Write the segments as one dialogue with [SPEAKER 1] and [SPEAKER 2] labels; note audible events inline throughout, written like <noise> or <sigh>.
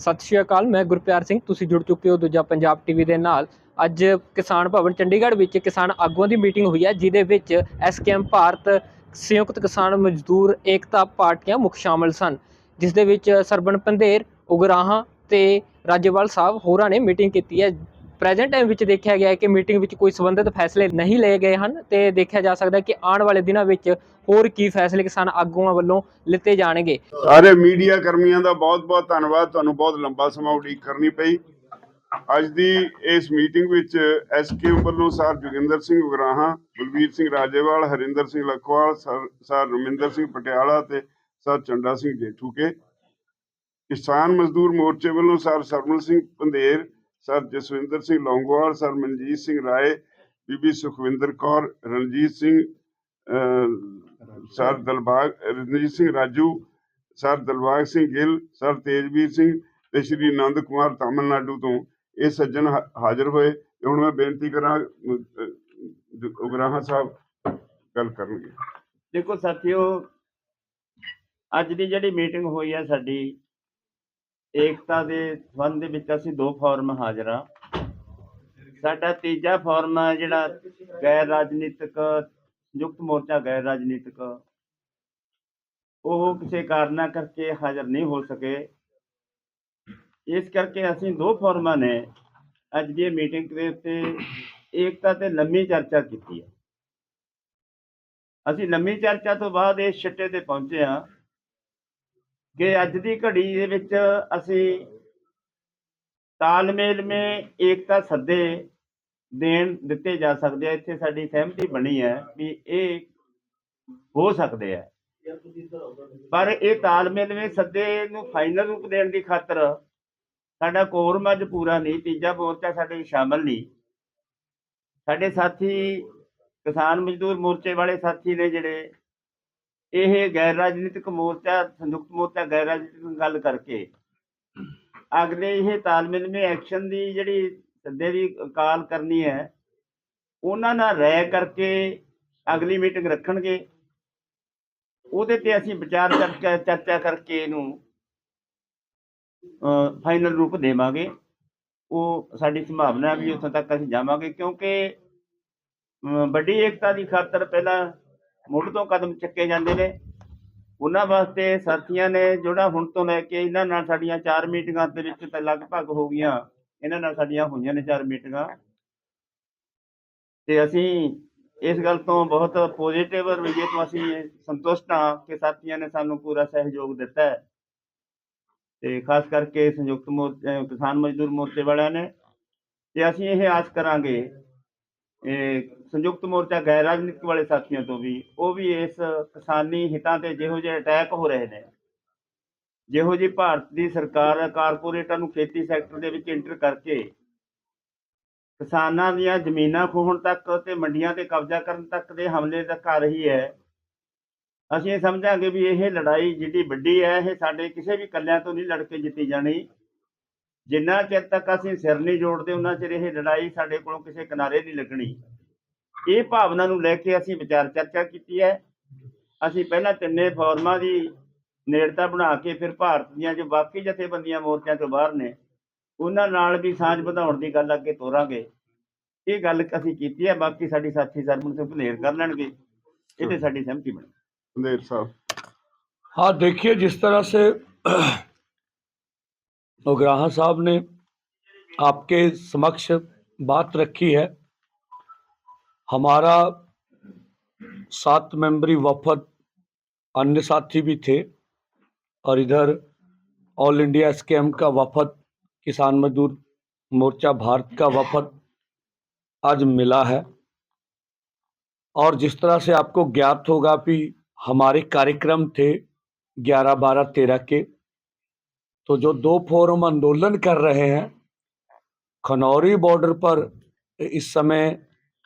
[SPEAKER 1] ਸਤਿ ਸ਼੍ਰੀ ਅਕਾਲ, ਮੈਂ ਗੁਰਪਿਆਰ ਸਿੰਘ, ਤੁਸੀਂ ਜੁੜ ਚੁੱਕੇ ਹੋ ਦੂਜਾ ਪੰਜਾਬ ਟੀਵੀ ਦੇ ਨਾਲ। ਅੱਜ ਕਿਸਾਨ ਭਵਨ ਚੰਡੀਗੜ੍ਹ ਵਿੱਚ ਕਿਸਾਨ ਆਗੂਆਂ ਦੀ ਮੀਟਿੰਗ ਹੋਈ ਹੈ, ਜਿਹਦੇ ਵਿੱਚ ਐਸਕੇਐਮ ਭਾਰਤ ਸੰਯੁਕਤ ਕਿਸਾਨ ਮਜ਼ਦੂਰ ਏਕਤਾ ਪਾਰਟੀਆਂ ਮੁੱਖ ਸ਼ਾਮਲ ਸਨ, ਜਿਸ ਦੇ ਵਿੱਚ ਸਰਬਣ ਪੰਧੇਰ, ਉਗਰਾਹਾਂ ਤੇ ਰਾਜੇਵਾਲ ਸਾਹਿਬ ਹੋਰਾਂ ਨੇ ਮੀਟਿੰਗ ਕੀਤੀ ਹੈ। ਪ੍ਰੈਜ਼ੈਂਟ ਟਾਈਮ ਵਿੱਚ ਦੇਖਿਆ ਗਿਆ ਹੈ ਕਿ ਮੀਟਿੰਗ ਵਿੱਚ ਕੋਈ ਸੰਬੰਧਿਤ ਫੈਸਲੇ ਨਹੀਂ ਲਏ ਗਏ ਹਨ ਤੇ ਦੇਖਿਆ ਜਾ ਸਕਦਾ ਹੈ ਕਿ ਆਉਣ ਵਾਲੇ ਦਿਨਾਂ ਵਿੱਚ ਹੋਰ ਕੀ ਫੈਸਲੇ ਕਿਸਾਨ ਆਗੂਆਂ ਵੱਲੋਂ ਲਿੱਤੇ ਜਾਣਗੇ।
[SPEAKER 2] ਸਾਰੇ ਮੀਡੀਆ ਕਰਮੀਆਂ ਦਾ ਬਹੁਤ-ਬਹੁਤ ਧੰਨਵਾਦ। ਤੁਹਾਨੂੰ ਬਹੁਤ ਲੰਬਾ ਸਮਾਂ ਉਡੀਕ ਕਰਨੀ ਪਈ। ਅੱਜ ਦੀ ਇਸ ਮੀਟਿੰਗ ਵਿੱਚ ਐਸਕੇਐਮ ਵੱਲੋਂ ਸਰ ਜੋਗਿੰਦਰ ਸਿੰਘ ਉਗਰਾਹਾਂ, ਬਲਬੀਰ ਸਿੰਘ ਰਾਜੇਵਾਲ, ਹਰਿੰਦਰ ਸਿੰਘ ਲਖਵਾਲ, ਸਰ ਰਮਿੰਦਰ ਸਿੰਘ ਪਟਿਆਲਾ ਤੇ ਸਰ ਚੰਡਾ ਸਿੰਘ ਜੇਠੂਕੇ, ਕਿਸਾਨ ਮਜ਼ਦੂਰ ਮੋਰਚੇ ਵੱਲੋਂ sir Sarmal Singh Pandher sir Jaswinder Singh Longowal sir Manjit Singh Rai ਬੀਬੀ Sukhwinder Kaur Ranjit Singh sir Dalbag Ranjit Singh Raju sir Dalbag Singh Gill sir Tejvir Singh ਤੇ ਸ਼੍ਰੀ ਆਨੰਦ ਕੁਮਾਰ ਤਾਮਿਲਨਾਡੂ ਤੋਂ ਇਹ ਸੱਜਣ ਹਾਜ਼ਰ ਹੋਏ ਹੁਣ ਮੈਂ ਬੇਨਤੀ ਕਰਾਂ ਉਗਰਾਹਾਂ ਸਾਹਿਬ ਗੱਲ ਕਰਨਗੇ।
[SPEAKER 3] ਦੇਖੋ ਸਾਥੀਓ ਅੱਜ ਦੀ ਜਿਹੜੀ ਮੀਟਿੰਗ ਹੋਈ ਹੈ ਸਾਡੀ ਏਕਤਾ ਦੇ ਸੰਬੰਧ ਦੇ ਵਿੱਚ ਅਸੀਂ ਦੋ ਫੋਰਮ ਹਾਜ਼ਰ ਆ ਸਾਡਾ ਤੀਜਾ ਫੋਰਮ ਹੈ ਜਿਹੜਾ ਗੈਰ ਰਾਜਨੀਤਿਕ, ਸੰਯੁਕਤ ਮੋਰਚਾ ਗੈਰ ਰਾਜਨੀਤਿਕ। ਉਹ ਕਿਸੇ ਕਾਰਨਾਂ ਕਰਕੇ ਹਾਜ਼ਰ ਨਹੀਂ ਹੋ ਸਕੇ। ਇਸ ਕਰਕੇ ਅਸੀਂ ਦੋ ਫੋਰਮਾਂ ਨੇ ਅੱਜ ਦੀ ਮੀਟਿੰਗ ਦੇ ਉੱਤੇ ਏਕਤਾ ਤੇ ਲੰਮੀ ਚਰਚਾ ਕੀਤੀ ਹੈ। ਅਸੀਂ ਲੰਮੀ ਚਰਚਾ ਤੋਂ ਬਾਅਦ ਇਸ ਛਿੱਟੇ ਤੇ ਪਹੁੰਚੇ ਹਾਂ। ਕਿ ਅੱਜ ਦੀ ਘੜੀ ਦੇ ਵਿੱਚ ਅਸੀਂ ਤਾਲਮੇਲ ਮੇ ਏਕਤਾ ਸੱਦੇ ਦੇਣ ਦਿੱਤੇ ਜਾ ਸਕਦੇ ਆ। ਇੱਥੇ ਸਾਡੀ ਸਹਿਮਤੀ ਬਣੀ ਹੈ ਵੀ ਇਹ ਹੋ ਸਕਦੇ ਆ। ਪਰ ਇਹ ਤਾਲਮੇਲ ਮੇ ਸੱਦੇ ਨੂੰ ਫਾਈਨਲ ਰੂਪ ਦੇਣ ਦੀ ਖਾਤਰ ਸਾਡਾ ਕੋਰਮ ਅੱਜ ਪੂਰਾ ਨਹੀਂ, ਤੀਜਾ ਮੋਰਚਾ ਸਾਡੇ ਵਿੱਚ ਸ਼ਾਮਲ ਨਹੀਂ। ਸਾਡੇ ਸਾਥੀ ਕਿਸਾਨ ਮਜ਼ਦੂਰ ਮੋਰਚੇ ਵਾਲੇ ਸਾਥੀ ਨੇ ਜਿਹੜੇ ਇਹ ਗੈਰ ਰਾਜਨੀਤਿਕ ਮੋਰਚਾ, ਸੰਯੁਕਤ ਮੋਰਚਾ, ਗੈਰ ਰਾਜਨੀਤਿਕ ਗੱਲ ਕਰਕੇ। ਅਗਲੇ ਇਹ ਤਾਲਮੇਲ ਮੇ ਐਕਸ਼ਨ ਦੀ ਜਿਹੜੀ ਸੱਦੇ ਦੀ ਕਾਲ ਕਰਨੀ ਹੈ, ਉਹਨਾਂ ਨਾਲ ਰਾਏ ਕਰਕੇ ਅਗਲੀ ਮੀਟਿੰਗ ਰੱਖਣਗੇ। ਉਹਦੇ ਤੇ ਅਸੀਂ ਵਿਚਾਰ ਚਰਚਾ ਚਰਚਾ ਕਰਕੇ ਇਹਨੂੰ ਫਾਈਨਲ ਰੂਪ ਦੇਵਾਂਗੇ। ਉਹ ਸਾਡੀ ਸੰਭਾਵਨਾ ਵੀ ਉੱਥੋਂ ਤੱਕ ਅਸੀਂ ਜਾਵਾਂਗੇ ਕਿਉਂਕਿ ਵੱਡੀ ਏਕਤਾ ਦੀ ਖਾਤਰ ਪਹਿਲਾਂ ਮੁੱਢ ਤੋਂ ਕਦਮ ਚੱਕੇ ਜਾਂਦੇ ਨੇ। ਉਹਨਾਂ ਵਾਸਤੇ ਸਾਥੀਆਂ ਨੇ ਜਿਹੜਾ ਹੁਣ ਤੋਂ ਲੈ ਕੇ ਇਹਨਾਂ ਨਾਲ ਸਾਡੀਆਂ ਚਾਰ ਮੀਟਿੰਗਾਂ ਦੇ ਵਿੱਚ ਤਾਂ ਲਗਭਗ ਹੋ ਗਈਆਂ। ਇਹਨਾਂ ਨਾਲ ਸਾਡੀਆਂ ਹੋਈਆਂ ਨੇ ਚਾਰ ਮੀਟਿੰਗਾਂ। ਤੇ ਅਸੀਂ ਇਸ ਗੱਲ ਤੋਂ ਬਹੁਤ ਪੋਜ਼ਿਟਿਵ ਰਵੱਈਏ ਤੋਂ ਅਸੀਂ ਸੰਤੁਸ਼ਟ ਹਾਂ ਕਿ ਸਾਥੀਆਂ ਨੇ ਸਾਨੂੰ ਪੂਰਾ ਸਹਿਯੋਗ ਦਿੱਤਾ ਹੈ। ਤੇ ਖਾਸ ਕਰਕੇ ਸੰਯੁਕਤ ਮੋਰਚਾ ਕਿਸਾਨ ਮਜ਼ਦੂਰ ਮੋਰਚੇ ਵਾਲਿਆਂ ਨੇ। ਤੇ ਅਸੀਂ ਇਹ ਆਸ ਕਰਾਂਗੇ ਸੰਯੁਕਤ ਮੋਰਚਾ ਗੈਰ ਰਾਜਨੀਤਿਕ ਵਾਲੇ ਸਾਥੀਆਂ ਤੋਂ ਵੀ, ਉਹ ਵੀ ਇਸ ਕਿਸਾਨੀ ਹਿੱਤਾਂ ਤੇ ਜਿਹੋ ਜਿਹੇ ਅਟੈਕ ਹੋ ਰਹੇ ਨੇ। ਜਿਹੋ ਜਿਹੀ ਭਾਰਤ ਦੀ ਸਰਕਾਰ ਕਾਰਪੋਰੇਟਾਂ ਨੂੰ ਖੇਤੀ ਸੈਕਟਰ ਦੇ ਵਿੱਚ ਇੰਟਰ ਕਰਕੇ ਕਿਸਾਨਾਂ ਦੀਆਂ ਜ਼ਮੀਨਾਂ ਖੋਹਣ ਤੱਕ ਤੇ ਮੰਡੀਆਂ ਤੇ ਕਬਜ਼ਾ ਕਰਨ ਤੱਕ ਦੇ ਹਮਲੇ ਤੱਕ ਆ ਰਹੀ ਹੈ। ਅਸੀਂ ਇਹ ਸਮਝਾਂਗੇ ਵੀ ਇਹ ਲੜਾਈ ਜਿਹੜੀ ਵੱਡੀ ਹੈ, ਇਹ ਸਾਡੇ ਕਿਸੇ ਵੀ ਕੱਲਿਆਂ ਤੋਂ ਨਹੀਂ ਲੜ ਕੇ ਜਿੱਤੀ ਜਾਣੀ। ਜਿੰਨਾ ਚਿਰ ਤੱਕ ਅਸੀਂ ਸਿਰ ਨਹੀਂ ਜੋੜਦੇ ਉਹਨਾਂ ਚਿਰ ਇਹ ਲੜਾਈ ਸਾਡੇ ਕੋਲੋਂ ਕਿਸੇ ਕਿਨਾਰੇ ਨਹੀਂ ਲੱਗਣੀ। ਇਹ ਭਾਵਨਾ ਨੂੰ ਲੈ ਕੇ ਅਸੀਂ ਵਿਚਾਰ ਚਰਚਾ ਕੀਤੀ ਹੈ। ਅਸੀਂ ਪਹਿਲਾਂ ਤਿੰਨੇ ਫੋਰਮਾਂ ਦੀ ਨੇੜਤਾ ਬਣਾ ਕੇ ਫਿਰ ਭਾਰਤ ਦੀਆਂ ਜੋ ਬਾਕੀ ਜਥੇਬੰਦੀਆਂ ਮੋਰਚਿਆਂ ਤੋਂ ਬਾਹਰ ਨੇ ਉਹਨਾਂ ਨਾਲ ਵੀ ਸਾਂਝ ਵਧਾਉਣ ਦੀ ਗੱਲ ਅੱਗੇ ਤੋਰਾਂਗੇ। ਇਹ ਗੱਲ ਅਸੀਂ ਕੀਤੀ ਹੈ ਬਾਕੀ ਸਾਡੀ ਸਾਥੀ ਸਰਮਨ ਸਿੰਘ ਭਲੇਰ ਕਰ ਲੈਣਗੇ। ਇਹ ਤੇ ਸਾਡੀ ਸਹਿਮਤੀ ਬਣੀ।
[SPEAKER 2] ਸੰਦੇਸ਼ ਸਾਹਿਬ।
[SPEAKER 4] ਹਾਂ ਦੇਖਿਏ ਜਿਸ ਤਰ੍ਹਾਂ ਸੇ उग्राहा साहब ने आपके समक्ष बात रखी है। हमारा सात मेंबरी वफद अन्य साथी भी थे और इधर ऑल इंडिया स्कैम का वफद, किसान मजदूर मोर्चा भारत का वफद आज मिला है। और जिस तरह से आपको ज्ञात होगा कि हमारे कार्यक्रम थे ग्यारह बारह तेरह के तो जो दो फोरम आंदोलन कर रहे हैं, खनौरी बॉर्डर पर इस समय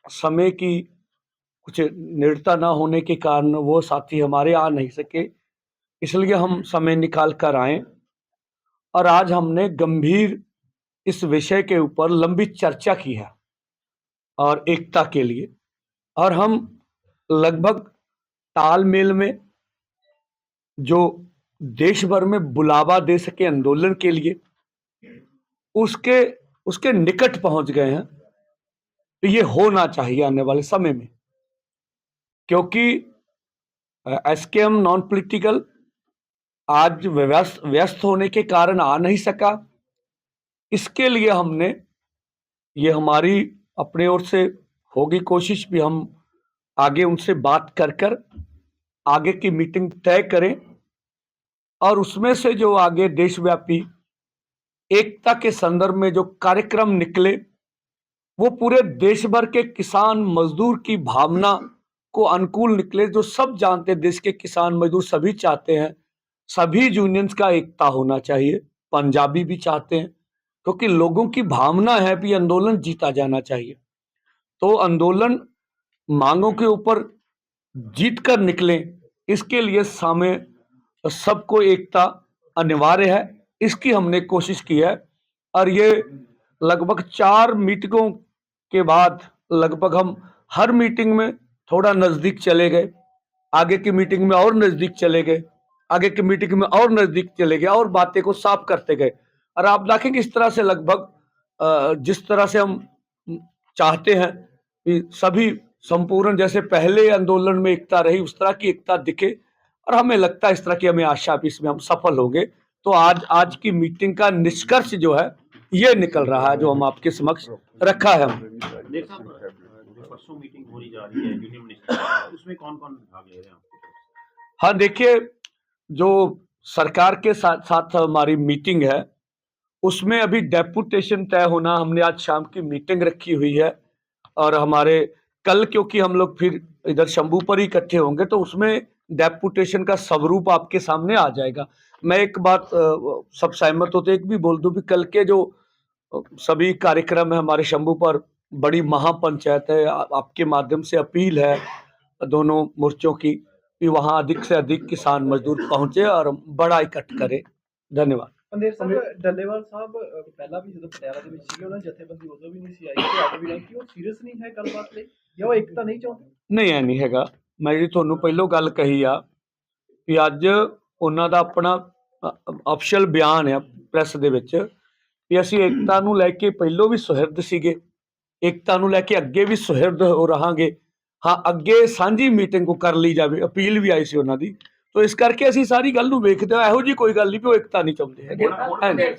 [SPEAKER 4] समय की कुछ निरता ना होने के कारण वो साथी हमारे आ नहीं सके, इसलिए हम समय निकाल कर आए और आज हमने गंभीर इस विषय के ऊपर लंबी चर्चा की है और एकता के लिए। और हम लगभग तालमेल में जो देश भर में बुलावा दे सके आंदोलन के लिए, उसके उसके निकट पहुँच गए हैं तो ये होना चाहिए आने वाले समय में। क्योंकि एस के एम नॉन पोलिटिकल आज व्यस्त व्यस्त होने के कारण आ नहीं सका। इसके लिए हमने, ये हमारी अपने ओर से होगी कोशिश भी हम आगे उनसे बात कर कर, आगे की मीटिंग तय करें। और उसमें से जो आगे देशव्यापी एकता के संदर्भ में जो कार्यक्रम निकले, वो पूरे देश भर के किसान मजदूर की भावना को अनुकूल निकले, जो सब जानते देश के किसान मजदूर सभी चाहते हैं, सभी यूनियंस का एकता होना चाहिए, पंजाबी भी चाहते हैं, क्योंकि लोगों की भावना है भी आंदोलन जीता जाना चाहिए। तो आंदोलन मांगों के ऊपर जीत कर निकले, इसके लिए सामने सबको एकता अनिवार्य है। इसकी हमने कोशिश की है। और ये लगभग चार मीटिंगों के बाद लगभग हम हर मीटिंग में थोड़ा नज़दीक चले गए। आगे की मीटिंग में और नज़दीक चले गए। आगे की मीटिंग में और नज़दीक चले गए और बातें को साफ़ करते गए। और आप देखेंगे इस तरह से लगभग जिस तरह से हम चाहते हैं कि सभी संपूर्ण, जैसे पहले आंदोलन में एकता रही, उस तरह की एकता दिखे। और हमें लगता है इस तरह की हमें आशा भी इसमें हम सफल होंगे। तो आज आज की मीटिंग का निष्कर्ष जो है ये निकल रहा है जो हम आपके समक्ष रखा है हम
[SPEAKER 5] हाँ
[SPEAKER 4] देखिए जो सरकार के साथ साथ हमारी मीटिंग है उसमें अभी डेपुटेशन तय होना हमने आज शाम की मीटिंग रखी हुई है। और हमारे कल क्योंकि हम लोग फिर इधर शंभू पर ही इकट्ठे होंगे तो उसमें डेपुटेशन का स्वरूप आपके सामने आ जाएगा मैं एक बात अ, सब सहमत होते एक भी बोल दूं भी कल के जो अ, सभी कार्यक्रम है हमारे शंभू पर बड़ी महापंचायत है आ- आपके माध्यम से अपील है दोनों मोर्चों की कि वहाँ अधिक से अधिक किसान मजदूर पहुंचे और बड़ा इकट्ठ करें धन्यवाद
[SPEAKER 6] ਪੰਦੇਰ ਸਾਹਿਬ ਡੱਲੇਵਾਲ ਸਾਹਿਬ ਅਹ, ਪਹਿਲਾਂ ਵੀ ਜਦੋਂ ਪਟਿਆਲਾ ਦੇ ਵਿੱਚ ਸੀਗੇ ਉਹਨਾਂ ਦੀ ਜਥੇਬੰਦੀ ਉਦੋਂ ਵੀ ਨਹੀਂ ਸੀ ਆਈ ਤੇ ਅੱਜ ਵੀ ਨਹੀਂ ਕਿ ਉਹ ਸੀਰੀਅਸ ਨਹੀਂ ਹੈ ਗੱਲਬਾਤ ਲਈ ਜਾਂ ਉਹ ਇੱਕ ਤਾਂ ਨਹੀਂ ਚਾਹੁੰਦੇ
[SPEAKER 4] ਨਹੀਂ ਐ ਨਹੀਂ ਹੈਗਾ ਮੈਂ ਜਿਹੜੀ ਤੁਹਾਨੂੰ ਪਹਿਲੋਂ ਗੱਲ ਕਹੀ ਆ ਵੀ ਅੱਜ ਉਹਨਾਂ ਦਾ ਆਪਣਾ ਅਫਸ਼ਲ ਬਿਆਨ ਆ ਪ੍ਰੈਸ ਦੇ ਵਿੱਚ ਵੀ ਅਸੀਂ ਏਕਤਾ ਨੂੰ ਲੈ ਕੇ ਪਹਿਲੋਂ ਵੀ ਸੁਹਿਰਦ ਸੀਗੇ, ਏਕਤਾ ਨੂੰ ਲੈ ਕੇ ਅੱਗੇ ਵੀ ਸੁਹਿਰਦ ਹੋ ਰਹਾਂਗੇ। ਹਾਂ, ਅੱਗੇ ਸਾਂਝੀ ਮੀਟਿੰਗ ਕੋ ਕਰ ਲਈ ਜਾਵੇ, ਅਪੀਲ ਵੀ ਆਈ ਸੀ ਉਹਨਾਂ ਦੀ। ਤੋ ਇਸ ਕਰਕੇ ਅਸੀਂ ਸਾਰੀ ਗੱਲ ਨੂੰ ਵੇਖਦੇ ਹਾਂ ਇਹੋ ਜੀ ਕੋਈ ਗੱਲ ਨਹੀਂ ਵੀ ਉਹ ਏਕਤਾ ਨਹੀਂ ਚਾਹੁੰਦੇ ਹੈਗੇ ਐਂ ਨਹੀਂ।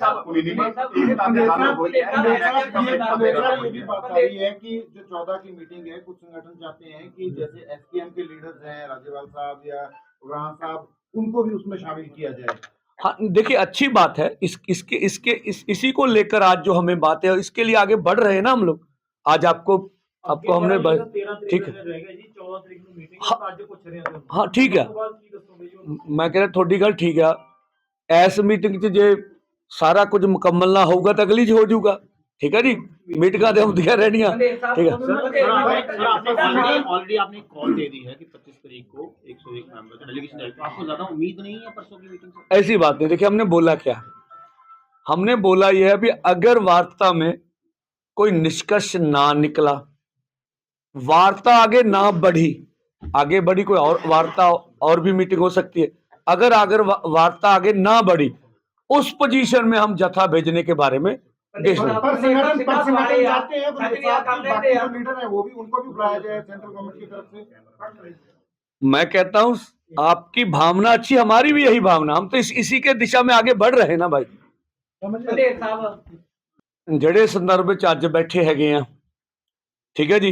[SPEAKER 7] ये भी बात आ रही है कि जो चौदह की मीटिंग है कुछ संगठन चाहते हैं कि जैसे एसकेएम के लीडर्स हैं राज्यपाल साहब या उग्राह साहब उनको भी उसमें शामिल किया जाए
[SPEAKER 4] हाँ देखिए अच्छी बात है इस इसके इसके इस, इसी को लेकर आज जो हमें बात है इसके लिए आगे बढ़ रहे हैं ना हम लोग आज आपको आपको हमने ब- ठीक है ਹਾਂ- ਹਾਂ ਠੀਕ ਹੈ ਮੈਂ ਕਹਿੰਦਾ ਤੁਹਾਡੀ ਗੱਲ ਠੀਕ ਆ ਐਸ ਮੀਟਿੰਗ 'ਚ ਜੇ ਸਾਰਾ ਕੁਝ ਮੁਕੰਮਲ ਨਾ ਹੋਊਗਾ ਤਾਂ ਅਗਲੀ 'ਚ ਹੋ ਜਾਊਗਾ ਠੀਕ ਹੈ ਜੀ ਮੀਟਿੰਗਾਂ ਤੇ ਹੁੰਦੀਆਂ ਰਹਿਣੀਆਂ ठीक है।
[SPEAKER 5] ऑलरेडी आपने कॉल दे दी है कि 25 तारीख को 101 मेंबर का डेलीगेशन जाएगा तो आपको ज्यादा उम्मीद नहीं है परसों की मीटिंग से
[SPEAKER 4] ऐसी बात नहीं देखिए हमने बोला क्या हमने बोला यह है भी अगर वार्ता में कोई निष्कर्ष ना निकला वार्ता आगे ना बढ़ी आगे बढ़ी कोई और वार्ता और भी मीटिंग हो सकती है अगर अगर वा- वार्ता आगे ना बढ़ी उस पोजीशन में हम जथा भेजने के बारे में देश में
[SPEAKER 7] पर संगठन पर संगठन चाहते हैं पर साथ ही बाकी जो लीडर है वो भी उनको भी बुलाया जाए सेंट्रल गवर्नमेंट की तरफ से
[SPEAKER 4] मैं कहता हूं आपकी भावना अच्छी हमारी भी यही भावना हम तो इस, इसी के दिशा में आगे बढ़ रहे हैं ना भाई
[SPEAKER 6] ਪੰਦੇਰ ਸਾਹਿਬ
[SPEAKER 4] ਜਿਹੜੇ ਸੰਦਰਭ ਵਿੱਚ ਅੱਜ ਬੈਠੇ ਹੈਗੇ ਆ ਠੀਕ ਹੈ ਜੀ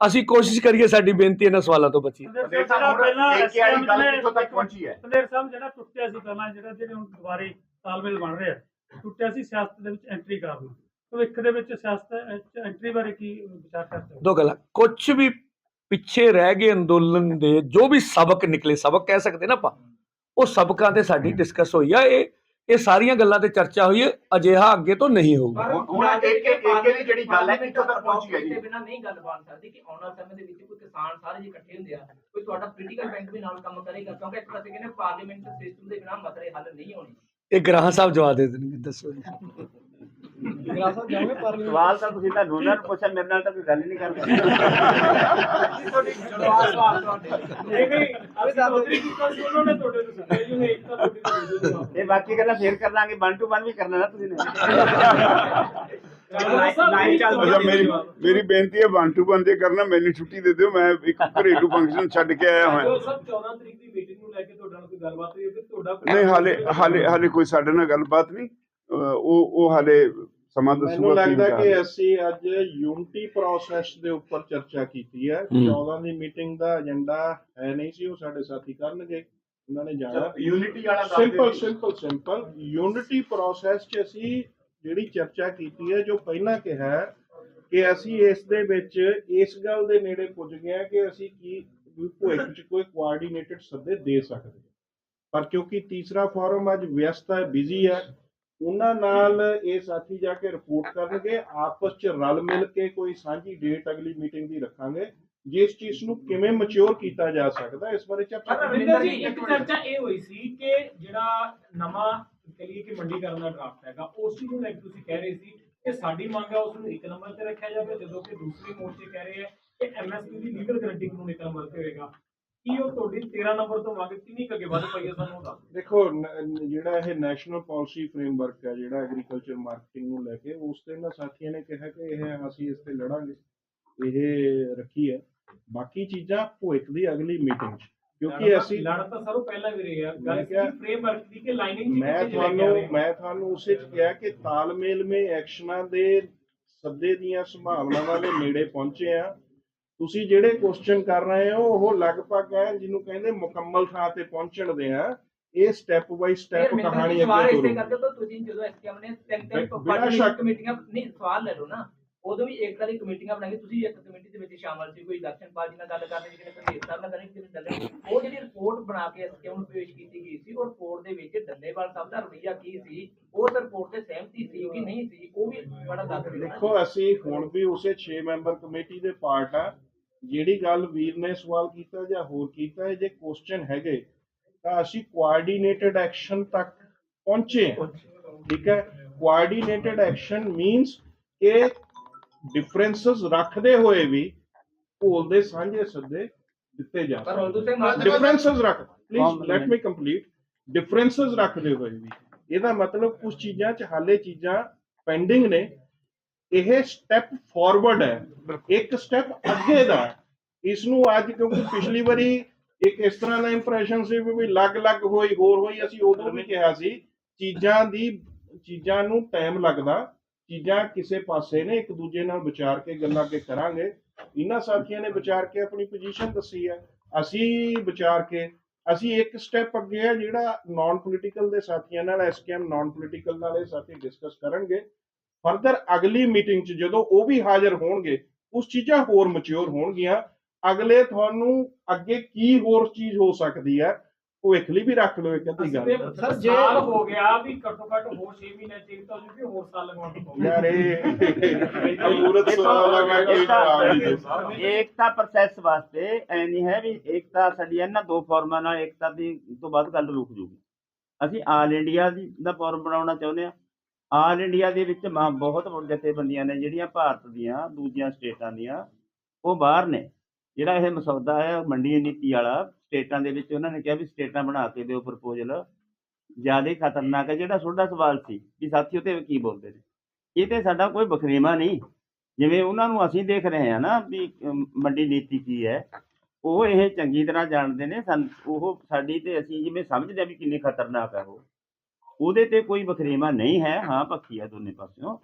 [SPEAKER 4] ਅਸੀਂ ਕੋਸ਼ਿਸ਼ ਕਰੀਏ ਸਾਡੀ ਬੇਨਤੀ ਇਹਨਾਂ ਸਵਾਲਾਂ ਤੋਂ ਬਚੀ।
[SPEAKER 3] ਜਿਹੜਾ ਪਹਿਲਾਂ SKM ਨੇ-
[SPEAKER 7] ਕਿੱਥੋਂ ਤੱਕ ਪਹੁੰਚੀ ਹੈ?
[SPEAKER 8] ਪੰਦੇਰ ਸਾਹਿਬ ਜਿਹੜਾ ਟੁੱਟਿਆ ਸੀ ਪਹਿਲਾਂ ਜਿਹੜਾ ਜਿਹੜੇ ਹੁਣ ਦੁਬਾਰੇ ਤਾਲਮੇਲ ਬਣ ਰਿਹਾ ਟੁੱਟਿਆ ਸੀ ਸਿਆਸਤ ਦੇ ਵਿੱਚ ਐਂਟਰੀ ਕਰਨ। ਭਵਿੱਖ ਦੇ ਵਿੱਚ ਸਿਆਸਤ ਐਂਟਰੀ ਬਾਰੇ ਕੀ ਵਿਚਾਰ ਕਰਦੇ ਹੋ?
[SPEAKER 4] ਦੋ ਗੱਲਾਂ। ਕੁਝ ਵੀ ਪਿੱਛੇ ਰਹਿ ਗਏ ਅੰਦੋਲਨ ਦੇ ਜੋ ਵੀ ਸਬਕ ਨਿਕਲੇ ਸਬਕ ਕਹਿ ਸਕਦੇ ਨਾ ਆਪਾਂ ਉਹ ਸਬਕਾਂ ਤੇ ਸਾਡੀ ਡਿਸਕਸ ਹੋਈ ਆ। ਇਹ ਇਹ ਸਾਰੀਆਂ ਗੱਲਾਂ ਤੇ ਚਰਚਾ ਹੋਈ ਹੈ ਅਜਿਹਾ ਅੱਗੇ ਤੋਂ ਨਹੀਂ ਹੋਊਗਾ।
[SPEAKER 3] ਹੁਣ- ਇੱਕ ਇੱਕ ਇੱਕ ਦੀ ਜਿਹੜੀ ਗੱਲ ਹੈ ਕਿੱਥੋਂ ਤੱਕ ਪਹੁੰਚੀ ਹੈ ਜੀ।
[SPEAKER 9] ਬਿਨਾਂ ਨਹੀਂ ਗੱਲ ਬਣ ਸਕਦੀ ਕਿ ਆਉਣ ਵਾਲੇ ਸਮੇਂ ਦੇ ਵਿੱਚ ਕੋਈ ਕਿਸਾਨ ਸਾਰੇ ਜੇ ਇਕੱਠੇ ਹੁੰਦੇ ਆ ਕੋਈ ਤੁਹਾਡਾ ਪੋਲੀਟੀਕਲ ਬੈਂਕ ਵੀ ਨਾਲ ਕੰਮ ਕਰੇਗਾ ਕਿਉਂਕਿ ਇੱਕ ਪਾਸੇ ਕਹਿੰਦੇ ਪਾਰਲੀਮੈਂਟ ਸਿਸਟਮ ਦੇ ਬਿਨਾਂ ਮਸਲੇ ਹੱਲ ਨਹੀਂ ਹੋਣੇ।
[SPEAKER 4] ਇਹ ਗ੍ਰਾਹ ਸਾਹਿਬ ਜਵਾਬ ਦੇ ਦੇਣਗੇ ਦੱਸੋ <laughs>
[SPEAKER 6] ਜਾਓਗੇ ਪਾਰਲੀਮੈਂਟ
[SPEAKER 3] ਸਵਾਲ ਤਾਂ ਤੁਸੀਂ ਤਾਂ ਦੋਨਾਂ ਨੂੰ ਪੁੱਛਿਆ ਮੇਰੇ ਨਾਲ ਤਾਂ ਕੋਈ ਗੱਲ ਹੀ ਨਹੀਂ ਕਰਦੇ।
[SPEAKER 8] ਨਹੀਂ ਨਹੀਂ ਅਸੀਂ ਚੌਧਰੀ ਕੀਤਾ ਸੀ ਉਹਨਾਂ ਨੇ ਤੁਹਾਡੇ ਨੂੰ ਸੁਣਿਆ ਜੀ ਉਹਨੇ ਇੱਕ ਤਾਂ ਤੁਹਾਡੀ ਤੋਂ ਦੇ ਦਿਓ
[SPEAKER 3] ਇਹ ਬਾਕੀ ਗੱਲਾਂ ਫੇਰ ਕਰ ਲਾਂਗੇ ਵਨ ਟੂ ਵਨ ਵੀ ਕਰਨਾ ਨਾ ਤੁਸੀਂ ਨੇ।
[SPEAKER 2] ਮੇਰੀ ਮੇਰੀ ਬੇਨਤੀ ਹੈ ਵਨ ਟੂ ਵਨ ਤੇ ਕਰਨਾ ਮੈਨੂੰ ਛੁੱਟੀ ਦੇ ਦਿਓ ਮੈਂ ਇੱਕ ਘਰੇਲੂ ਫੰਕਸ਼ਨ ਛੱਡ ਕੇ ਆਇਆ ਹੋਇਆ।
[SPEAKER 8] ਸਭ 14 ਤਰੀਕ ਦੀ ਮੀਟਿੰਗ ਨੂੰ ਲੈ ਕੇ ਤੁਹਾਡਾ ਨਾਲ ਕੋਈ ਗੱਲਬਾਤ ਹੋਈ ਹੈ ਤੁਹਾਡਾ
[SPEAKER 2] ਨਹੀਂ ਹਾਲੇ ਹਾਲੇ ਹਾਲੇ ਕੋਈ ਸਾਡੇ ਨਾਲ ਗੱਲਬਾਤ ਨਹੀਂ। ਉਹ ਉਹ ਹਾਲੇ ਸਮਾਂ
[SPEAKER 10] ਮੈਨੂੰ
[SPEAKER 2] ਦੱਸੂਗਾ ਕੀ
[SPEAKER 10] ਲੱਗਦਾ ਕਿ। ਅਸੀਂ ਅੱਜ ਯੂਨਿਟੀ ਪ੍ਰੋਸੈਸ ਦੇ ਉੱਪਰ ਚਰਚਾ ਕੀਤੀ ਹੈ
[SPEAKER 4] ਹੂੰ।
[SPEAKER 10] 14 ਦੀ ਮੀਟਿੰਗ ਦਾ ਏਜੰਡਾ ਹੈ ਨਹੀਂ ਸੀ ਉਹ ਸਾਡੇ ਸਾਥੀ ਕਰਨਗੇ ਉਹਨਾਂ ਨੇ ਜਾਣਾ
[SPEAKER 3] ਯੂਨਿਟੀ ਵਾਲਾ simple.
[SPEAKER 10] Simple simple unity process 'ਚ ਅਸੀਂ ਜਿਹੜੀ ਚਰਚਾ ਕੀਤੀ ਹੈ ਜੋ ਪਹਿਲਾਂ ਕਿਹਾ ਹੈ ਕਿ ਅਸੀਂ ਇਸ ਦੇ ਵਿੱਚ ਇਸ ਗੱਲ ਦੇ ਨੇੜੇ ਪੁੱਜ ਗਏ ਹਾਂ ਕਿ ਅਸੀਂ ਕੀ ਭਵਿੱਖ 'ਚ ਕੋਈ ਕੋਆਰਡੀਨੇਟਡ ਸੱਦੇ ਦੇ ਸਕਦੇ ਹਾਂ। ਪਰ ਕਿਉਂਕਿ ਤੀਸਰਾ ਫੋਰਮ ਅੱਜ ਵਿਅਸਤ ਹੈ ਬਿਜ਼ੀ ਹੈ ਉਹਨਾਂ ਨਾਲ ਇਹ ਸਾਥੀ ਜਾ ਕੇ ਰਿਪੋਰਟ ਕਰਨਗੇ ਆਪਸ 'ਚ ਰਲ ਮਿਲ ਕੇ ਕੋਈ ਸਾਂਝੀ ਡੇਟ ਅਗਲੀ ਮੀਟਿੰਗ ਦੀ ਰੱਖਾਂਗੇ ਜਿਸ ਚੀਜ਼ ਨੂੰ ਕਿਵੇਂ ਮੈਚੁਰ ਕੀਤਾ ਜਾ ਸਕਦਾ ਇਸ ਬਾਰੇ ਚਰਚਾ
[SPEAKER 8] ਪਰ
[SPEAKER 10] ਕਰਾਂਗੇ।
[SPEAKER 8] ਰਵਿੰਦਰ ਜੀ ਇੱਕ ਚਰਚਾ ਇਹ ਹੋਈ ਸੀ ਕਿ ਜਿਹੜਾ ਨਵਾਂ ਕਹੀਏ ਕਿ ਮੰਡੀਕਰਨ ਦਾ ਡਰਾਫਟ ਹੈਗਾ ਉਸ ਨੂੰ ਲੈ ਕੇ ਤੁਸੀਂ ਕਹਿ ਰਹੇ ਸੀ ਕਿ ਸਾਡੀ ਮੰਗ ਹੈ ਉਸ ਨੂੰ ਇੱਕ ਨੰਬਰ ਤੇ ਰੱਖਿਆ ਜਾਵੇ ਜਦੋਂ ਕਿ ਦੂਸਰੇ ਮੋਰਚੇ ਕਹਿ ਰਹੇ ਹੈ ਕਿ ਐਮਐਸਪੀ ਦੀ ਲੀਗਲ ਗਰੰਟੀ ਕਾਨੂੰਨ ਇੱਕ ਨੰਬਰ ਤੇ ਹੋਏਗਾ ਕੀ ਉਹ ਤੁਹਾਡੀ 13 ਨੰਬਰ ਤੋਂ ਮੰਗ ਕਿੰਨੀ ਕੁ ਅੱਗੇ ਵੱਧ ਪਈ ਹੈ ਸਾਨੂੰ ਦੱਸ।
[SPEAKER 10] ਦੇਖੋ ਨ- ਜਿਹੜਾ ਇਹ ਨੈਸ਼ਨਲ ਪਾਲਿਸੀ ਫਰੇਮਵਰਕ ਹੈ ਜਿਹੜਾ ਐਗਰੀਕਲਚਰ ਮਾਰਕੀਟਿੰਗ ਨੂੰ ਲੈ ਕੇ ਉਸ ਤੇ ਇਹਨਾਂ ਸਾਥੀਆਂ ਨੇ ਕਿਹਾ ਕਿ ਇਹ ਅਸੀਂ ਇਸ ਤੇ ਲੜਾਂਗੇ ਇਹ ਰੱਖੀ ਹੈ। ਬਾਕੀ ਚੀਜ਼ਾਂ ਭਵਿੱਖ ਦੀ ਅਗਲੀ ਮੀਟਿੰਗ 'ਚ ਕਿਉਂਕਿ ਅਸੀਂ
[SPEAKER 8] ਲੜ ਤਾਂ ਸਰੋਂ ਪਹਿਲਾਂ ਵੀ ਰਹੇ ਆ
[SPEAKER 10] ਮੈਂ
[SPEAKER 8] ਗੱਲ
[SPEAKER 10] ਕਿਹਾ-
[SPEAKER 8] ਸੀ ਫਰੇਮਵਰਕ ਦੀ ਕਿ ਲਾਈਨਿੰਗ
[SPEAKER 10] ਮੈਂ ਤੁਹਾਨੂੰ ਮੈਂ ਤੁਹਾਨੂੰ ਉਸੇ ਚ ਕਿਹਾ ਕਿ ਤਾਲਮੇਲ ਮੇ ਐਕਸ਼ਨਾਂ ਦੇ ਸੱਦੇ ਦੀਆਂ ਸੰਭਾਵਨਾਵਾਂ ਦੇ ਨੇੜੇ ਪਹੁੰਚੇ ਆ ਤੁਸੀਂ ਜਿਹੜੇ ਕੁਐਸਚਨ ਕਰ ਰਹੇ ਹੋ ਉਹ ਲਗਭਗ ਹੈ ਜਿਹਨੂੰ ਕਹਿੰਦੇ ਮੁਕੰਮਲ ਥਾਂ ਤੇ ਪਹੁੰਚਣ ਦੇ ਆ। ਇਹ ਸਟੈਪ ਬਾਈ ਸਟੈਪ ਕਹਾਣੀ ਅੱਗੇ ਤੁਰੂ
[SPEAKER 9] ਤਾਂ ਤੁਸੀਂ ਜਦੋਂ ਐਸਕੇਐਮ ਨੇ ਤਿੰਨ ਤਿੰਨ ਤੋਂ
[SPEAKER 10] ਬਿਨਾਂ
[SPEAKER 9] ਪੰਜ
[SPEAKER 10] ਸ਼ੱਕ।
[SPEAKER 9] ਕਮੇਟੀਆਂ ਨਹੀਂ ਸਵਾਲ ਲੈ ਲਓ ਨਾ। ਉਦੋਂ ਵੀ ਇੱਕ ਵਾਰੀ ਕਮੇਟੀਆਂ ਬਣਾਈ ਤੁਸੀਂ ਇੱਕ ਕਮੇਟੀ ਦੇ ਵਿੱਚ ਸ਼ਾਮਲ ਸੀ ਕੋਈ ਦਰਸ਼ਨ ਪਾਜੀ ਨਾਲ ਗੱਲ ਕਰਨੀ ਜਿਹਨੇ ਪ੍ਰਦੇਸ਼ ਸਾਹਿਬ ਨਾਲ ਕਰਨੀ ਜਿਹਨੇ ਦੱਲੇ ਉਹ ਜਿਹੜੀ ਰਿਪੋਰਟ ਬਣਾ ਕੇ ਐਸਕੇਐਮ ਨੂੰ ਪੇਸ਼ ਕੀਤੀ ਗਈ ਸੀ ਉਹ ਰਿਪੋਰਟ ਦੇ ਵਿੱਚ ਡੱਲੇਵਾਲ ਸਾਹਿਬ ਦਾ ਰਵਈਆ ਕੀ ਸੀ ਉਹ ਰਿਪੋਰਟ ਤੇ ਸਹਿਮਤੀ ਸੀ ਕਿ ਨਹੀਂ ਸੀ ਉਹ ਵੀ ਬੜਾ ਦੱਸ ਦਿਓ ਨਾ।
[SPEAKER 10] ਦੇਖੋ ਅਸੀਂ ਹੁਣ ਵੀ ਉਸੇ 6 ਮੈਂਬਰ ਕਮੇਟੀ ਦੇ ਪਾਰਟ ਆ। ਜਿਹੜੀ ਗੱਲ ਵੀਰ ਨੇ ਸਵਾਲ ਕੀਤਾ ਜਾਂ ਹੋਰ ਕੀਤਾ ਜੇ ਕੁਐਸਚਨ ਹੈਗੇ ਤਾਂ ਅਸੀਂ ਕੋਆਰਡੀਨੇਟਡ ਐਕਸ਼ਨ ਤੱਕ ਪਹੁੰਚੇ ਠੀਕ ਹੈ? ਕੋਆਰਡੀਨੇਟਡ ਐਕਸ਼ਨ ਮੀਨਸ ਕਿ ਡਿਫਰੈਂਸਸ ਰੱਖਦੇ ਹੋਏ ਵੀ ਭੋਲ ਦੇ ਸਾਂਝੇ ਸੱਦੇ ਦਿੱਤੇ ਜਾ
[SPEAKER 9] ਪਰ ਹੁਣ
[SPEAKER 10] ਸਕਦੇ
[SPEAKER 9] ਤੁਸੀਂ ਮੰਨ
[SPEAKER 10] ਡਿਫਰੈਂਸਸ ਰੱਖ please let me complete differences ਰੱਖਦੇ ਹੋਏ ਵੀ। ਇਹਦਾ ਮਤਲਬ ਕੁਝ ਚੀਜ਼ਾਂ 'ਚ ਹਾਲੇ ਚੀਜ਼ਾਂ ਪੈਂਡਿੰਗ ਨੇ। ਇਹ ਸਟੈਪ ਫਾਰਵਰਡ ਹੈ। ਇੱਕ ਸਟੈਪ ਅੱਗੇ ਦਾ। ਇਸ ਨੂੰ ਅੱਜ ਕਿਉਂਕਿ ਪਿਛਲੀ ਵਾਰੀ ਇੱਕ ਇਸ ਤਰ੍ਹਾਂ ਦਾ ਇੰਪ੍ਰੈਸ਼ਨ ਸੀ ਵੀ ਵੀ ਲੱਗ-ਲੱਗ ਹੋਈ ਹੋਰ ਹੋਈ ਅਸੀਂ ਉਦੋਂ ਵੀ ਕਿਹਾ ਸੀ ਚੀਜ਼ਾਂ ਦੀ ਚੀਜ਼ਾਂ ਨੂੰ ਟਾਈਮ ਲੱਗਦਾ ਚੀਜ਼ਾਂ ਕਿਸੇ ਪਾਸੇ ਨੇ ਇੱਕ ਦੂਜੇ ਨਾਲ ਵਿਚਾਰ ਕੇ ਗੱਲਾਂ ਕੇ ਕਰਾਂਗੇ। ਇਹਨਾਂ ਸਾਥੀਆਂ ਨੇ ਵਿਚਾਰ ਕੇ ਆਪਣੀ ਪੋਜੀਸ਼ਨ ਦੱਸੀ ਹੈ। ਅਸੀਂ ਵਿਚਾਰ ਕੇ ਅਸੀਂ ਇੱਕ ਸਟੈਪ ਅੱਗੇ ਆ ਜਿਹੜਾ ਨਾਨ ਪੋਲੀਟੀਕਲ ਦੇ ਸਾਥੀਆਂ ਨਾਲ ਐਸਕੇਐਮ ਨਾਨ ਪੋਲੀਟੀਕਲ ਨਾਲ ਇਹ ਸਾਥੀ ਡਿਸਕਸ ਕਰਨਗੇ। ਫਰਦਰ ਅਗਲੀ ਮੀਟਿੰਗ 'ਚ ਜਦੋਂ ਉਹ ਵੀ ਹਾਜ਼ਰ ਹੋਣਗੇ ਉਸ ਚੀਜ਼ਾਂ ਹੋਰ ਮੈਚੁਰ ਹੋਣਗੀਆਂ। ਅਗਲੇ ਤੁਹਾਨੂੰ ਅੱਗੇ ਕੀ ਹੋਰ ਚੀਜ਼ ਹੋ ਸਕਦੀ ਹੈ ਭਵਿੱਖ ਲਈ ਵੀ ਰੱਖ ਲਓ ਇੱਕ ਅੱਧੀ ਗੱਲ
[SPEAKER 8] ਸਰ ਜੇ ਸਾਲ ਹੋ ਗਿਆ ਵੀ ਘੱਟੋ ਘੱਟ ਹੋਰ 6 ਮਹੀਨੇ ਚਾਹੀਦਾ ਸੀ ਕਿ ਹੋਰ ਸਾਲ ਲਗਵਾਉਣ ਤੋਂ।
[SPEAKER 10] ਯਾਰ ਇਹ ਅਮੂਰਤ ਸਵਾਲ ਦੇ ਸਕਦਾ
[SPEAKER 3] ਏਕਤਾ ਪ੍ਰੋਸੈਸ ਵਾਸਤੇ ਐ ਨਹੀਂ ਹੈ ਵੀ ਏਕਤਾ ਸਾਡੀ ਇਹਨਾਂ ਦੋ ਫਾਰਮਾਂ ਨਾਲ ਏਕਤਾ ਦੀ ਤੋਂ ਬਾਅਦ ਗੱਲ ਰੁਕ ਜੂਗੀ। ਅਸੀਂ ਆਲ ਇੰਡੀਆ ਦੀ ਦਾ ਫਾਰਮ ਬਣਾਉਣਾ ਚਾਹੁੰਦੇ ਆ ਆਲ ਇੰਡੀਆ ਦੇ ਵਿੱਚ ਮਾ- ਬਹੁਤ ਜਥੇਬੰਦੀਆਂ ਨੇ, ਜਿਹੜੀਆਂ ਭਾਰਤ ਦੀਆਂ ਦੂਜੀਆਂ ਸਟੇਟਾਂ ਦੀਆਂ, ਉਹ ਬਾਹਰ ਨੇ। ਜਿਹੜਾ ਇਹ ਮਸੌਦਾ ਹੈ ਮੰਡੀ ਨੀਤੀ ਵਾਲਾ, ਸਟੇਟਾਂ ਦੇ ਵਿੱਚ ਉਹਨਾਂ ਨੇ ਕਿਹਾ ਵੀ ਸਟੇਟਾਂ ਬਣਾ ਕੇ ਦਿਓ ਪ੍ਰਪੋਜ਼ਲ ਜ਼ਿਆਦਾ ਖਤਰਨਾਕ ਹੈ। ਜਿਹੜਾ ਤੁਹਾਡਾ ਸਵਾਲ ਸੀ ਵੀ ਸਾਥੀਓ ਤੇ ਕੀ ਬੋਲਦੇ ਨੇ? ਇਹ ਤੇ ਸਾਡਾ ਕੋਈ ਬਖਰੇਵਾ ਨਹੀਂ। ਜਿਵੇਂ ਉਹਨਾਂ ਨੂੰ ਅਸੀਂ ਦੇਖ ਰਹੇ ਹਾਂ ਨਾ ਵੀ ਮੰਡੀ ਨੀਤੀ ਕੀ ਹੈ, ਉਹ ਇਹ ਚੰਗੀ ਤਰ੍ਹਾਂ ਜਾਣਦੇ ਨੇ। ਸਾਨੂੰ ਉਹ ਸਾਡੀ ਤੇ ਅਸੀਂ ਜਿਵੇਂ ਸਮਝਦੇ ਆ ਵੀ ਕਿੰਨੀ ਖਤਰਨਾਕ ਹੈ ਉਹ। ਉਹਦੇ ਤੇ ਕੋਈ ਬਖਰੇਵਾ ਨਹੀਂ ਹੈ। ਹਾਂ ਪੱਖੀ ਹੈ ਦੋਨੇ ਪਾਸਿਓਂ।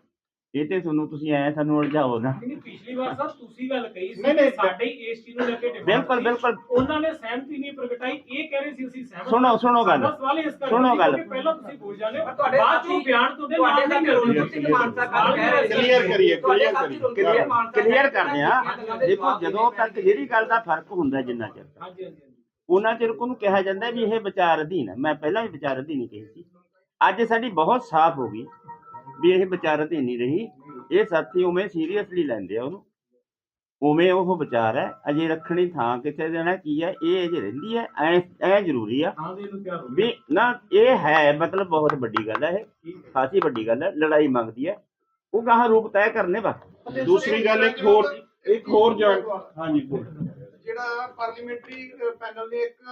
[SPEAKER 3] ਇਹ ਤੇ ਤੁਹਾਨੂੰ ਤੁਸੀਂ ਐ ਸਾਨੂੰ ਉਲਝਾਓ ਨਾ।
[SPEAKER 8] ਨਹੀਂ ਪਿਛਲੀ ਵਾਰ ਸਰ ਤੁਸੀਂ ਗੱਲ ਕਹੀ ਸੀ
[SPEAKER 10] ਨਹੀਂ, ਨਹੀਂ,
[SPEAKER 8] ਕਿ ਸਾਡੇ ਇਸ ਚੀਜ਼ ਨੂੰ ਲੈ ਕੇ demand
[SPEAKER 3] ਬਿਲਕੁਲ
[SPEAKER 8] ਸੀ।
[SPEAKER 3] ਬਿਲਕੁਲ।
[SPEAKER 8] ਉਹਨਾਂ ਨੇ ਸਹਿਮਤੀ ਨਹੀਂ ਪ੍ਰਗਟਾਈ। ਇਹ ਕਹਿ ਰਹੇ ਸੀ ਅਸੀਂ ਸਹਿਮਤ
[SPEAKER 3] ਸੁਣੋ ਸੁਣੋ ਗੱਲ।
[SPEAKER 8] ਸਾਡਾ ਸਵਾਲ ਇਸ ਕਰਕੇ
[SPEAKER 3] ਸੁਣੋ
[SPEAKER 8] ਸੀ
[SPEAKER 3] ਗੱਲ।
[SPEAKER 8] ਕਿਉਂਕਿ ਪਹਿਲਾਂ ਤੁਸੀਂ ਬੋਲ ਜਾਂਦੇ ਹੋ।
[SPEAKER 9] ਪਰ ਤੁਹਾਡੇ
[SPEAKER 8] ਬਾਅਦ ਚੋਂ
[SPEAKER 9] ਸਾਥੀ-
[SPEAKER 8] ਬਿਆਨ ਤੁਹਾਡੇ
[SPEAKER 9] ਤੁਹਾਡੇ
[SPEAKER 8] ਨਾਲ
[SPEAKER 9] ਸਾਥੀ
[SPEAKER 8] ਨਹੀਂ
[SPEAKER 9] ਰੋਲ
[SPEAKER 8] ਮਿਲਦੇ
[SPEAKER 9] ਸਿੰਘ ਮਾਨਸਾ ਕੱਲ੍ਹ ਕਹਿ ਰਹੇ ਸੀ।
[SPEAKER 10] Clear ਕਰੀਏ,
[SPEAKER 9] ਤੁਹਾਡੇ
[SPEAKER 10] clear
[SPEAKER 9] ਸਾਥੀ ਰੋਲ
[SPEAKER 10] ਕਰੀਏ।
[SPEAKER 9] ਸਿੰਘ ਮਾਨਸਾ
[SPEAKER 3] ਕਲੀਅਰ
[SPEAKER 9] ਕਹਿ
[SPEAKER 3] ਕਰਦੇ
[SPEAKER 9] ਰਹੇ
[SPEAKER 3] ਆ
[SPEAKER 9] ਸੀ।
[SPEAKER 3] ਦੇਖੋ ਜਦੋਂ ਤੱਕ ਜਿਹੜੀ ਗੱਲ ਦਾ ਫ਼ਰਕ ਹੁੰਦਾ ਜਿੰਨਾ ਚਿਰ
[SPEAKER 8] ਹਾਂਜੀ।
[SPEAKER 3] ਉਹਨਾਂ ਚਿਰ ਉਹਨੂੰ ਕਿਹਾ ਜਾਂਦਾ ਵੀ ਇਹ ਵਿਚਾਰ ਅਧੀਨ ਹੈ। ਮੈਂ ਪਹਿਲਾਂ ਵੀ ਵਿਚਾਰ ਅਧੀਨ ਹੀ ਕਹੀ ਸੀ। ਅੱਜ ਸਾਡੀ ਬਹੁਤ ਸਾਫ਼ ਹੋ ਗਈ ਵੀ ਇਹ ਵਿਚਾਰਤ ਹੀ ਨਹੀਂ ਰਹੀ। ਇਹ ਸਾਥੀ ਉਵੇਂ ਸੀਰੀਅਸਲੀ ਲੈਂਦੇ ਆ ਉਹਨੂੰ। ਉਵੇਂ ਉਹ ਵਿਚਾਰ ਹੈ ਅਜੇ ਰੱਖਣੀ ਥਾਂ ਕਿੱਥੇ ਦੇਣਾ ਕੀ ਹੈ ਇਹ ਅਜੇ ਰਹਿੰਦੀ ਹੈ ਐ ਐ ਜ਼ਰੂਰੀ ਆ ਵੀ ਨਾ ਇਹ ਹੈ ਮਤਲਬ ਬਹੁਤ ਵੱਡੀ ਗੱਲ ਹੈ ਇਹ ਖਾਸੀ ਵੱਡੀ ਗੱਲ ਹੈ ਲੜਾਈ ਮੰਗਦੀ ਹੈ। ਉਹ ਕਹਾਂ ਰੂਪ ਤੈਅ ਕਰਨੇ ਬਸ
[SPEAKER 10] ਦੂਸਰੀ ਗੱਲ ਇੱਕ ਹੋਰ ਇੱਕ ਹੋਰ ਜਾਣ ਹਾਂਜੀ ਬੋਲੋ।
[SPEAKER 7] ਜਿਹੜਾ ਪਾਰਲੀਮੈਂਟਰੀ ਪੈਨਲ ਨੇ ਇੱਕ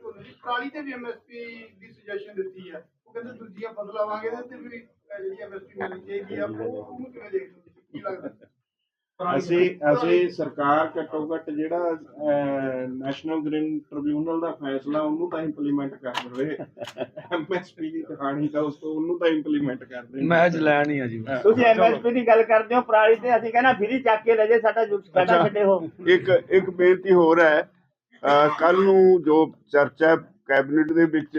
[SPEAKER 7] ਝੋਨੇ ਦੀ ਪਰਾਲੀ ਤੇ ਵੀ ਐਮਐਸਪੀ ਦੀ ਸੁਜੈਸ਼ਨ ਦਿੱਤੀ ਹੈ। ਉਹ ਕਹਿੰਦੇ ਦੂਜੀਆਂ ਬਦਲਾਵਾਂਗੇ ਤੇ ਤੇ ਵੀ ਜਿਹੜੀ ਐਮਐਸਪੀ ਮਿਲਣੀ ਚਾਹੀਦੀ ਆ। ਉਹ ਉਹਨੂੰ ਕਿਵੇਂ ਦੇਖਦੇ ਕੀ ਲੱਗਦਾ?
[SPEAKER 10] ਅਸੀਂ ਅਸੀਂ ਸਰਕਾਰ ਘੱਟੋ ਘੱਟ ਜਿਹੜਾ ਨੈਸ਼ਨਲ ਗ੍ਰੀਨ ਟ੍ਰਿਬਿਊਨਲ ਦਾ ਫੈਸਲਾ ਉਹਨੂੰ ਤਾਂ ਇੰਪਲੀਮੈਂਟ ਕਰ ਦੇਵੇ। ਐਮਐਸਪੀ ਦੀ ਕਹਾਣੀ ਤਾਂ ਉਸ ਤੋਂ ਉਹਨੂੰ ਤਾਂ ਇੰਪਲੀਮੈਂਟ ਕਰ ਦੇ
[SPEAKER 4] ਮੈਚ ਲੈਣੀ ਆ ਜੀ।
[SPEAKER 3] ਤੁਸੀਂ ਐਮਐਸਪੀ ਦੀ ਗੱਲ ਕਰਦੇ ਹੋ ਪਰਾਲੀ ਤੇ ਅਸੀਂ ਕਹਿੰਦਾ ਫਰੀ ਚੱਕ ਕੇ ਲੈ ਜੇ ਸਾਡਾ ਸਾਡਾ ਛੱਡੇ ਹੋ
[SPEAKER 2] ਇੱਕ ਇੱਕ ਬੇਨਤੀ ਹੋਰ ਹੈ। ਕੱਲ ਨੂੰ ਜੋ ਚਰਚਾ ਹੈ ਕੈਬਨਿਟ ਦੇ ਵਿੱਚ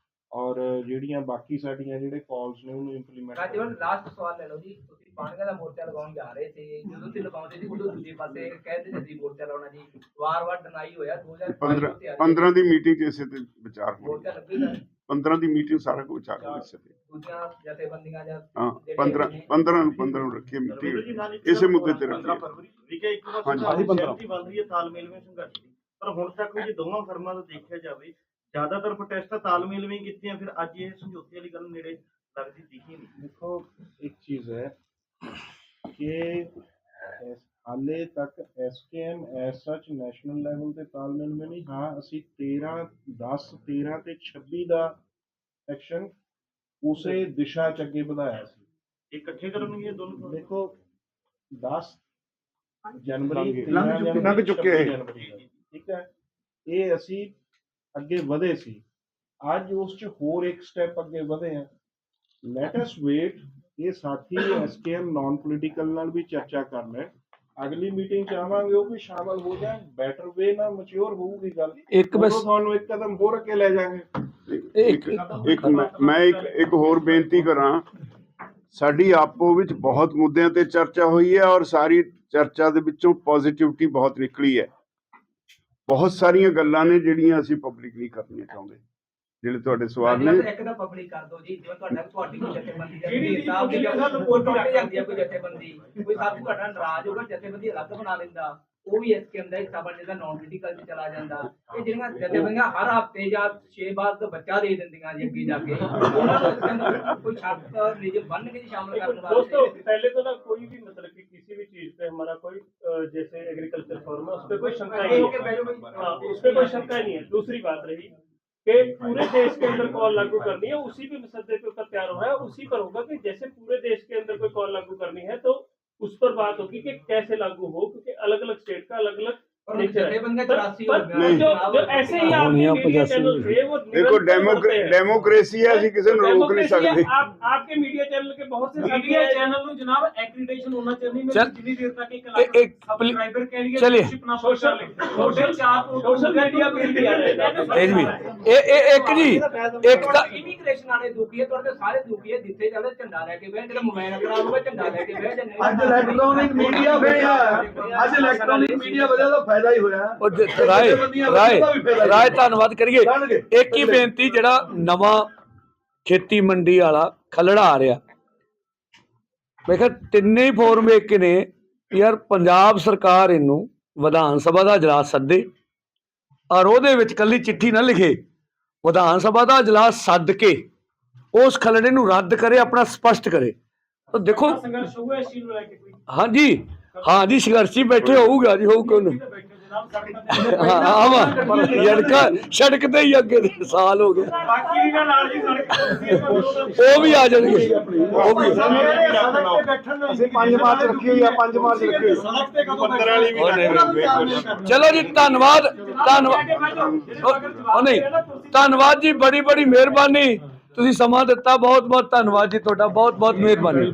[SPEAKER 10] ਔਰ ਜਿਹੜੀਆਂ ਬਾਕੀ ਸਾਡੀਆਂ ਜਿਹੜੇ ਕਾਲਸ ਨੇ ਉਹਨੂੰ ਇੰਪਲੀਮੈਂਟ
[SPEAKER 9] ਰਾਜਵਨ ਲਾਸਟ ਸਵਾਲ ਲੈ ਲਓ ਜੀ। ਤੁਸੀਂ ਪਾਣੀਆਂ ਦਾ ਮੋਰਚਾ ਲਗਾਉਣ ਜਾ ਰਹੇ ਸੀ। ਜਦੋਂ ਤੁਸੀਂ ਲਗਾਉਂਦੇ ਸੀ ਉਦੋਂ ਦੂਜੇ ਪਾਸੇ ਕਹਿੰਦੇ ਸੀ ਮੋਰਚਾ ਲਾਉਣਾ ਜੀ। ਵਾਰ-ਵਾਰ ਡਿਨਾਈ ਹੋਇਆ 2005
[SPEAKER 2] 15
[SPEAKER 9] ਤੋਂ ਤਿਆਰੀ
[SPEAKER 2] 15 ਦੀ ਮੀਟਿੰਗ 'ਚ ਇਸੇ ਤੇ ਵਿਚਾਰ ਹੋਣਾ
[SPEAKER 9] ਮੋਰਚਾ ਲੱਗੇਗਾ
[SPEAKER 2] 15 ਦੀ ਮੀਟਿੰਗ ਸਾਰਾ ਕੁਝ ਵਿਚਾਰ ਹੋਣਾ ਇਸੇ ਤੇ।
[SPEAKER 9] ਦੂਜੀਆਂ ਜਥੇਬੰਦੀਆਂ ਜਾਂ
[SPEAKER 2] ਹਾਂ
[SPEAKER 9] ਜਿਹੜੇ
[SPEAKER 2] 15
[SPEAKER 9] ਨੇ-
[SPEAKER 2] 15 ਨੂੰ 15 ਨੂੰ ਰੱਖੀਏ ਮੀਟਿੰਗ ਇਸੇ ਮੁੱਦੇ ਤੇ ਰੱਖੀਏ
[SPEAKER 7] ਠੀਕ ਹੈ ਇੱਕ ਵਾਰ
[SPEAKER 2] ਹਾਂਜੀ।
[SPEAKER 7] ਸਾਡੀ ਸਹਿਮਤੀ ਬਣ ਰਹੀ ਹੈ ਤਾਲਮੇਲ ਵਿੱਚ ਸੰਘਰਸ਼ ਦੀ। ਪਰ ਹੁਣ ਤੱਕ ਵੀ ਜੇ ਦੋਵਾਂ ਫਰਮਾਂ ਦਾ ਦੇਖਿਆ ਜਾਵੇ ਜ਼ਿਆਦਾਤਰ ਪ੍ਰੋਟੈਸਟ ਤਾਂ ਤਾਲਮੇਲ ਵਿੱਚ ਕੀਤੀਆਂ ਫਿਰ ਅੱਜ ਇਹ ਸਮਝੌਤੇ ਵਾਲੀ ਗੱਲ ਨੇੜੇ ਲੱਗਦੀ ਦਿਖੀ ਨਹੀਂ
[SPEAKER 10] ਦੇਖੋ ਇੱਕ ਚੀਜ਼ ਹੈ ਕਿ ਹਾਲੇ ਤੱਕ SKM as such national level ਤੇ ਤਾਲਮੇਲ में ਨਹੀਂ ਹਾਂ ਅਸੀਂ 13 10 13 ਤੇ 26 ਦਾ ਐਕਸ਼ਨ ਉਸੇ ਦਿਸ਼ਾ ਚ ਅੱਗੇ ਵਧਾਇਆ ਸੀ
[SPEAKER 7] ਇਕੱਠੇ ਕਰਨਗੇ ਦੋਨੋਂ
[SPEAKER 10] ਦੇਖੋ 10 ਜਨਵਰੀ
[SPEAKER 2] ਲੰਘ
[SPEAKER 10] 13
[SPEAKER 2] ਚੁੱਕੇ-
[SPEAKER 10] ਜਨਵਰੀ,
[SPEAKER 2] ਲੰਘ ਚੁੱਕੇ
[SPEAKER 10] 26
[SPEAKER 2] ਇਹ।
[SPEAKER 10] ਜਨਵਰੀ ਦਾ। ਠੀਕ ਹੈ ਇਹ ਅਸੀਂ ਅੱਗੇ ਵਧੇ ਸੀ। ਅੱਜ ਉਸ ਚ ਹੋਰ ਇੱਕ ਸਟੈਪ ਅੱਗੇ ਵਧੇ ਆ ਲੈਟ ਅਸ ਵੇਟ ਇਹ ਸਾਥੀ ਐਸਕੇਐਮ ਨਾਨ ਪੋਲੀਟੀਕਲ ਨਾਲ ਵੀ ਚਰਚਾ ਕਰ ਲੈ ਅਗਲੀ ਮੀਟਿੰਗ ਚ ਆਵਾਂਗੇ ਉਹ ਵੀ ਸ਼ਾਮਲ ਹੋ ਜਾਣ। ਬੈਟਰ ਵੇ ਨਾਲ ਮੈਚੁਰ ਹੋਊਗੀ ਗੱਲ।
[SPEAKER 4] ਇੱਕ ਬਸ
[SPEAKER 10] ਤੁਹਾਨੂੰ ਇੱਕ ਕਦਮ ਹੋਰ ਅੱਗੇ ਲੈ ਜਾਾਂਗੇ
[SPEAKER 2] ਇੱਕ ਇੱਕ ਮੈਂ ਮੈਂ ਇੱਕ ਇੱਕ ਹੋਰ ਬੇਨਤੀ ਕਰਾਂ। ਸਾਡੀ ਆਪੋ ਵਿੱਚ ਬਹੁਤ ਮੁੱਦਿਆਂ ਤੇ ਚਰਚਾ ਹੋਈ ਹੈ ਔਰ ਸਾਰੀ ਚਰਚਾ ਦੇ ਵਿੱਚੋਂ ਪੋਜ਼ਿਟਿਵਿਟੀ ਬਹੁਤ ਨਿਕਲੀ ਹੈ। ਬਹੁਤ ਸਾਰੀਆਂ ਗੱਲਾਂ ਨੇ ਜਿਹੜੀਆਂ ਅਸੀਂ ਪਬਲਿਕ ਨਹੀਂ ਕਰਨੀਆਂ ਚਾਹੁੰਦੇ। ਜਿਹੜੇ ਤੁਹਾਡੇ ਸਵਾਲ ਨੇ।
[SPEAKER 9] ਇੱਕ ਤਾਂ ਪਬਲਿਕ ਕਰ ਦਿਓ ਜੀ, ਜਿਵੇਂ ਤੁਹਾਡਾ ਤੁਹਾਡੀ ਕੋਈ ਜਥੇਬੰਦੀ ਜਾਂ
[SPEAKER 8] ਜਿਹੜੀ
[SPEAKER 9] ਸਾਹਿਬ ਦੀ
[SPEAKER 8] public
[SPEAKER 9] ਟੁੱਟ ਜਾਂਦੀ ਹੈ ਕੋਈ ਜਥੇਬੰਦੀ, ਕੋਈ ਸਾਥੀ ਤੁਹਾਡਾ ਨਾਰਾਜ਼ ਹੋਗਾ ਜਥੇਬੰਦੀ ਅਲੱਗ ਬਣਾ ਲੈਂਦਾ। ਉਹ ਵੀ ਇਸ ਕੇ ਅੰਦਰ ਹਿੱਸਾ ਬਣ ਜਾਂਦਾ ਨਾਨ ਪੋਲੀਟੀਕਲ ਚ ਚਲਾ ਜਾਂਦਾ ਇਹ ਜਿਹੜੀਆਂ ਜਥੇਬੰਦੀਆਂ ਹਰ ਹਫਤੇ ਜਾਂ 6 ਬਾਅਦ ਤੋਂ ਬੱਚਾ ਦੇ ਦਿੰਦੀਆਂ ਜੀ ਅੱਗੇ ਜਾ ਕੇ ਉਹਨਾਂ ਨੂੰ ਇਸ ਦੇ ਅੰਦਰ ਕੋਈ ਸ਼ਰਤ ਨਿਯਮ ਬੰਨ ਕੇ ਸ਼ਾਮਲ ਕਰਨ
[SPEAKER 11] दोस्तों
[SPEAKER 9] ਵਾਸਤੇ
[SPEAKER 11] पहले तो ना कोई भी मतलब कि किसी भी चीज पे हमारा कोई अ, जैसे एग्रीकल्चर फॉर्म है उस पर कोई शंका ही
[SPEAKER 9] ओके, बैठो
[SPEAKER 11] नहीं
[SPEAKER 9] भाई।
[SPEAKER 11] है हाँ, उस पर कोई शंका ही नहीं है दूसरी बात रही कि पूरे देश के अंदर कॉल लागू करनी है उसी पे मसदे पे ऊपर तैयार हो रहा है उसी पर होगा कि जैसे पूरे देश के अंदर कोई कॉल लागू करनी है तो उस पर बात होगी कि कैसे लागू हो क्योंकि अलग अलग स्टेट का अलग अलग
[SPEAKER 9] और
[SPEAKER 11] नेचर है
[SPEAKER 9] जथेबंदियां
[SPEAKER 11] पर-
[SPEAKER 9] चौरासी
[SPEAKER 11] पर
[SPEAKER 9] हो गया।
[SPEAKER 2] नहीं।
[SPEAKER 11] जो जो ऐसे ही आपके
[SPEAKER 4] होनियां
[SPEAKER 11] मीडिया
[SPEAKER 4] पचासी
[SPEAKER 11] चैनल
[SPEAKER 4] हो
[SPEAKER 11] थे वो
[SPEAKER 2] ਦੇਖੋ
[SPEAKER 11] निरंतर बढ़ते हैं।
[SPEAKER 2] ਡੈਮੋਕ੍ਰੇਸੀ ਹੈ ਅਸੀਂ ਕਿਸੇ ਨੂੰ ਰੋਕ ਨਹੀਂ
[SPEAKER 11] डेमोक्रेसी है,
[SPEAKER 2] ਸਕਦੇ
[SPEAKER 11] आप आपके मीडिया चैनल के बहुत से साथी
[SPEAKER 8] ਮੀਡੀਆ
[SPEAKER 11] हैं
[SPEAKER 8] ਚੈਨਲ ਨੂੰ ਜਨਾਬ ਐਕ੍ਰੀਡੇਸ਼ਨ ਹੋਣਾ ਚਾਹੀਦੀ ਮੈਂ
[SPEAKER 4] ਚੱਲ-
[SPEAKER 8] ਜਿੰਨੀ ਦੇਰ ਤੱਕ ਇੱਕ
[SPEAKER 4] ਇਹ-
[SPEAKER 8] ਲੱਖ
[SPEAKER 4] ਇੱਕ ਪਲੀ-
[SPEAKER 8] ਸਬਸਕ੍ਰਾਈਬਰ ਕਹਿ ਲਈਏ
[SPEAKER 4] ਚਲਿਏ।
[SPEAKER 8] membership ਨਾ social social ਚਾਪ
[SPEAKER 11] सोशल मीडिया पे भी आ रहे हैं
[SPEAKER 4] ਤੇਜ ਵੀ ਇਹ ਇਹ ਇੱਕ ਜੀ ਇੱਕ ਤਾਂ
[SPEAKER 9] ਇਮੀਗ੍ਰੇਸ਼ਨ ਵਾਲੇ ਦੁਖੀ ਹੈ ਤੁਹਾਡੇ ਸਾਰੇ ਦੁਖੀ ਹੈ ਜਿੱਥੇ ਜਾਂਦੇ ਝੰਡਾ ਲੈ ਕੇ ਬਹਿ ਜਿਹੜਾ ਮੋਬਾਈਲ ਖਰਾਬ ਹੋਵੇ ਝੰਡਾ ਲੈ ਕੇ ਬਹਿ ਜਾਂਦੇ
[SPEAKER 6] ਅੱਜ ਇਲੈਕਟ੍ਰੋਨਿਕ ਮੀਡੀਆ ਵਧਿਆ ਅੱਜ ਇਲੈਕਟ੍ਰੋਨਿਕ ਮੀਡੀਆ ਵਧਿਆ ਤਾਂ ਫਾਇਦਾ ਹੀ ਹੋਇਆ।
[SPEAKER 4] ਉਹ ਜ- ਰਾਏ ਰਾਏ ਰਾਏ ਧੰਨਵਾਦ ਕਰੀਏ। ਇੱਕ ਹੀ ਬੇਨਤੀ ਜਿਹੜਾ ਨਵਾਂ ਖੇਤੀ ਮੰਡੀ ਵਾਲਾ ਖਲੜਾ ਆ ਰਿਹਾ। ਮੈਂ ਕਿਹਾ ਤਿੰਨੇ ਹੀ ਫੋਰਮ ਵੇਖ ਕੇ ਨੇ। ਯਾਰ ਪੰਜਾਬ ਸਰਕਾਰ ਇਹਨੂੰ ਵਿਧਾਨ ਸਭਾ ਦਾ ਇਜਲਾਸ ਸੱਦੇ। ਔਰ ਉਹਦੇ ਵਿੱਚ ਕੱਲੀ ਚਿੱਠੀ ਨਾ ਲਿਖੇ। ਵਿਧਾਨ ਸਭਾ ਦਾ ਇਜਲਾਸ ਸੱਦ ਕੇ ਉਸ ਖਲੜੇ ਨੂੰ ਰੱਦ ਕਰੇ ਆਪਣਾ ਸਪਸ਼ਟ ਕਰੇ। ਤਾਂ ਦੇਖੋ
[SPEAKER 8] ਸੰਘਰਸ਼ ਹੋਊਗਾ ਇਸ ਚੀਜ਼ ਨੂੰ ਲੈ ਕੇ ਕੋਈ?
[SPEAKER 4] ਹਾਂਜੀ। ਹਾਂਜੀ ਸੰਘਰਸ਼ੀ ਬੈਠੇ ਹੋਊਗਾ ਜੀ ਹੋਊ ਕਿਉਂ ਨਹੀਂ ਹਾਂ ਆਵਾ। ਯੜਕਾ ਸੜਕ ਤੇ ਹੀ ਅੱਗੇ ਦੇ ਸਾਲ ਹੋ ਗਏ।
[SPEAKER 8] ਬਾਕੀ ਵੀ ਨਾ ਨਾਲ ਜੀ ਸੜਕ
[SPEAKER 4] ਉਹ ਵੀ ਆ ਜਾਣਗੇ। ਉਹ ਵੀ।
[SPEAKER 6] ਅਸੀਂ 5 ਮਾਰਚ ਰੱਖੀ ਹੋਈ ਆ 5 ਮਾਰਚ ਰੱਖੀ ਹੋਈ ਸੜਕ ਤੇ ਕਦੋਂ
[SPEAKER 2] 15 ਵਾਲੀ ਵੀ
[SPEAKER 4] ਉਹ ਨਹੀਂ,
[SPEAKER 2] ਰੱਖ ਲਓ।
[SPEAKER 4] ਚਲੋ ਜੀ ਧੰਨਵਾਦ ਧੰਨਵਾਦ ਉਹ ਨਹੀਂ। ਧੰਨਵਾਦ ਜੀ ਬੜੀ ਬੜੀ ਮਿਹਰਬਾਨੀ। ਤੁਸੀਂ ਸਮਾਂ ਦਿੱਤਾ ਬਹੁਤ ਬਹੁਤ ਧੰਨਵਾਦ ਜੀ ਤੁਹਾਡਾ ਬਹੁਤ ਬਹੁਤ ਮਿਹਰਬਾਨੀ।